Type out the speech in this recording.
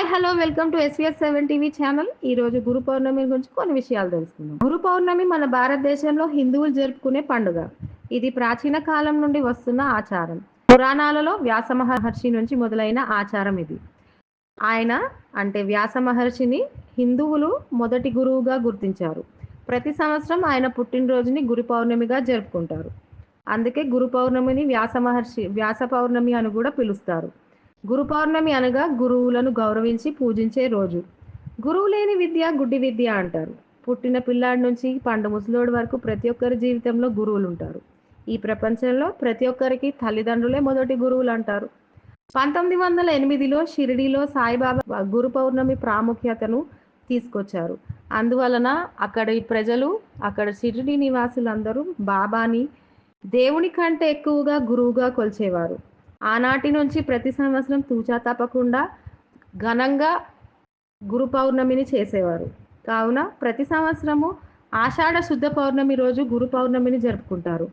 Hi hello welcome to SVS seven TV channel. ఈ రోజు గురు పౌర్ణమి గురించి కొన్ని విషయాలు తెలుసుకుందాం. గురు పౌర్ణమి మన భారతదేశంలో హిందువులు జరుపుకునే పండుగ. ఇది ప్రాచీన కాలం నుండి వస్తున్న ఆచారం. పురాణాలలో వ్యాస మహర్షి నుంచి మొదలైన ఆచారం ఇది. ఆయన అంటే వ్యాస మహర్షిని హిందువులు మొదటి గురువుగా గుర్తించారు. ప్రతి సంవత్సరం ఆయన పుట్టినరోజుని గురు పౌర్ణమిగా జరుపుకుంటారు. అందుకే గురు పౌర్ణమిని వ్యాస మహర్షి వ్యాస పౌర్ణమి అని కూడా పిలుస్తారు. గురు పౌర్ణమి అనగా గురువులను గౌరవించి పూజించే రోజు. గురువు లేని విద్య గుడ్డి విద్య అంటారు. పుట్టిన పిల్లాడి నుంచి పండు ముసలోడి వరకు ప్రతి ఒక్కరి జీవితంలో గురువులు ఉంటారు ఈ ప్రపంచంలో ప్రతి ఒక్కరికి తల్లిదండ్రులే మొదటి గురువులు అంటారు. పంతొమ్మిది వందల ఎనిమిదిలో షిరిడిలో సాయిబాబా గురు పౌర్ణమి ప్రాముఖ్యతను తీసుకొచ్చారు. అందువలన అక్కడి ప్రజలు అక్కడ షిరిడి నివాసులందరూ బాబాని దేవుని కంటే ఎక్కువగా గురువుగా కొలిచేవారు. ఆనాటి నుంచి ప్రతి సంవత్సరం తూచా తప్పకుండా ఘనంగా గురు పౌర్ణమిని చేసేవారు. కావున ప్రతి సంవత్సరము ఆషాఢ శుద్ధ పౌర్ణమి రోజు గురు పౌర్ణమిని జరుపుకుంటారు.